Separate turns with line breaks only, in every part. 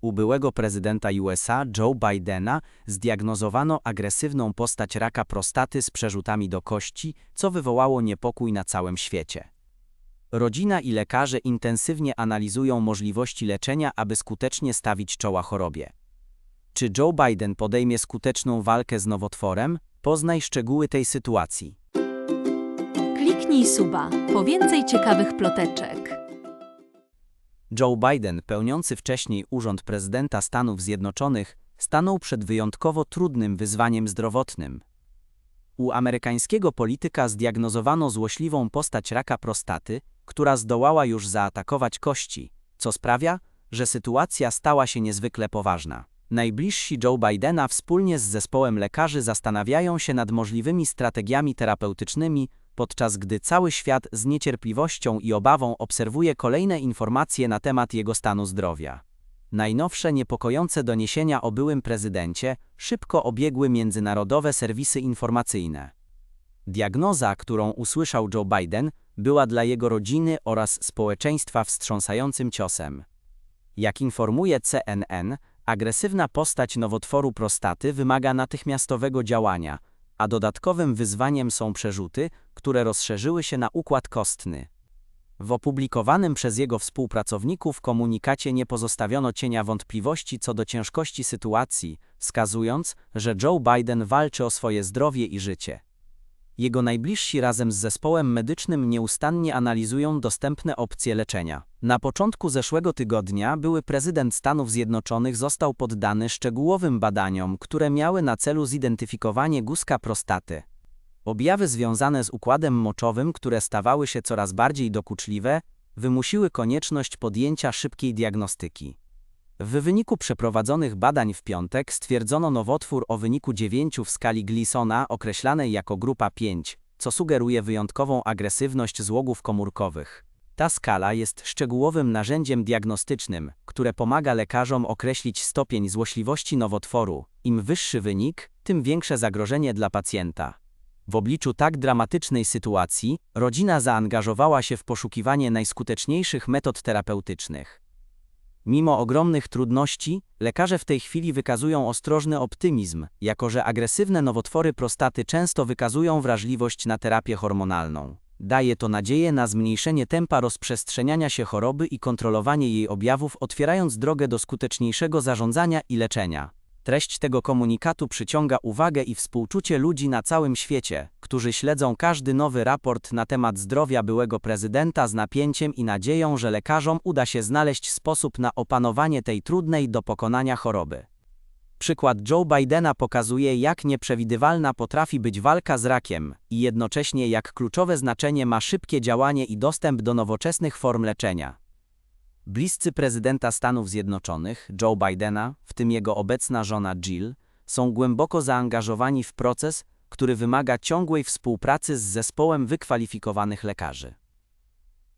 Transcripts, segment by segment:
U byłego prezydenta USA Joe Bidena zdiagnozowano agresywną postać raka prostaty z przerzutami do kości, co wywołało niepokój na całym świecie. Rodzina i lekarze intensywnie analizują możliwości leczenia, aby skutecznie stawić czoła chorobie. Czy Joe Biden podejmie skuteczną walkę z nowotworem? Poznaj szczegóły tej sytuacji.
Kliknij suba po więcej ciekawych ploteczek.
Joe Biden, pełniący wcześniej urząd prezydenta Stanów Zjednoczonych, stanął przed wyjątkowo trudnym wyzwaniem zdrowotnym. U amerykańskiego polityka zdiagnozowano złośliwą postać raka prostaty, która zdołała już zaatakować kości, co sprawia, że sytuacja stała się niezwykle poważna. Najbliżsi Joe Bidena wspólnie z zespołem lekarzy zastanawiają się nad możliwymi strategiami terapeutycznymi, podczas gdy cały świat z niecierpliwością i obawą obserwuje kolejne informacje na temat jego stanu zdrowia. Najnowsze niepokojące doniesienia o byłym prezydencie szybko obiegły międzynarodowe serwisy informacyjne. Diagnoza, którą usłyszał Joe Biden, była dla jego rodziny oraz społeczeństwa wstrząsającym ciosem. Jak informuje CNN, agresywna postać nowotworu prostaty wymaga natychmiastowego działania, a dodatkowym wyzwaniem są przerzuty, które rozszerzyły się na układ kostny. W opublikowanym przez jego współpracowników komunikacie nie pozostawiono cienia wątpliwości co do ciężkości sytuacji, wskazując, że Joe Biden walczy o swoje zdrowie i życie. Jego najbliżsi razem z zespołem medycznym nieustannie analizują dostępne opcje leczenia. Na początku zeszłego tygodnia były prezydent Stanów Zjednoczonych został poddany szczegółowym badaniom, które miały na celu zidentyfikowanie guska prostaty. Objawy związane z układem moczowym, które stawały się coraz bardziej dokuczliwe, wymusiły konieczność podjęcia szybkiej diagnostyki. W wyniku przeprowadzonych badań w piątek stwierdzono nowotwór o wyniku 9 w skali Gleasona określanej jako grupa 5, co sugeruje wyjątkową agresywność złogów komórkowych. Ta skala jest szczegółowym narzędziem diagnostycznym, które pomaga lekarzom określić stopień złośliwości nowotworu. Im wyższy wynik, tym większe zagrożenie dla pacjenta. W obliczu tak dramatycznej sytuacji, rodzina zaangażowała się w poszukiwanie najskuteczniejszych metod terapeutycznych. Mimo ogromnych trudności, lekarze w tej chwili wykazują ostrożny optymizm, jako że agresywne nowotwory prostaty często wykazują wrażliwość na terapię hormonalną. Daje to nadzieję na zmniejszenie tempa rozprzestrzeniania się choroby i kontrolowanie jej objawów, otwierając drogę do skuteczniejszego zarządzania i leczenia. Treść tego komunikatu przyciąga uwagę i współczucie ludzi na całym świecie, którzy śledzą każdy nowy raport na temat zdrowia byłego prezydenta z napięciem i nadzieją, że lekarzom uda się znaleźć sposób na opanowanie tej trudnej do pokonania choroby. Przykład Joe Bidena pokazuje, jak nieprzewidywalna potrafi być walka z rakiem i jednocześnie jak kluczowe znaczenie ma szybkie działanie i dostęp do nowoczesnych form leczenia. Bliscy prezydenta Stanów Zjednoczonych, Joe Bidena, w tym jego obecna żona Jill, są głęboko zaangażowani w proces, który wymaga ciągłej współpracy z zespołem wykwalifikowanych lekarzy.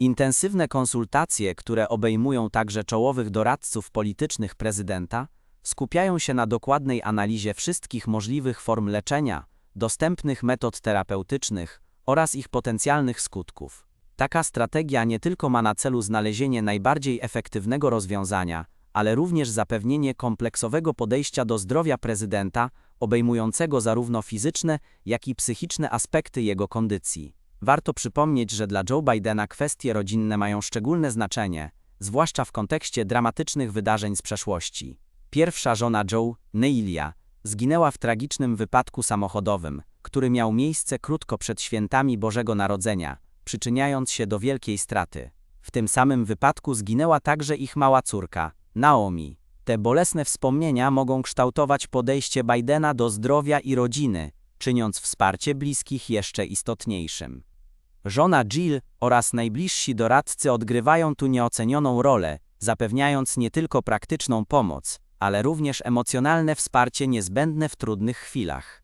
Intensywne konsultacje, które obejmują także czołowych doradców politycznych prezydenta, skupiają się na dokładnej analizie wszystkich możliwych form leczenia, dostępnych metod terapeutycznych oraz ich potencjalnych skutków. Taka strategia nie tylko ma na celu znalezienie najbardziej efektywnego rozwiązania, ale również zapewnienie kompleksowego podejścia do zdrowia prezydenta, obejmującego zarówno fizyczne, jak i psychiczne aspekty jego kondycji. Warto przypomnieć, że dla Joe Bidena kwestie rodzinne mają szczególne znaczenie, zwłaszcza w kontekście dramatycznych wydarzeń z przeszłości. Pierwsza żona Joe, Neilia, zginęła w tragicznym wypadku samochodowym, który miał miejsce krótko przed świętami Bożego Narodzenia, przyczyniając się do wielkiej straty. W tym samym wypadku zginęła także ich mała córka, Naomi. Te bolesne wspomnienia mogą kształtować podejście Bidena do zdrowia i rodziny, czyniąc wsparcie bliskich jeszcze istotniejszym. Żona Jill oraz najbliżsi doradcy odgrywają tu nieocenioną rolę, zapewniając nie tylko praktyczną pomoc, ale również emocjonalne wsparcie niezbędne w trudnych chwilach.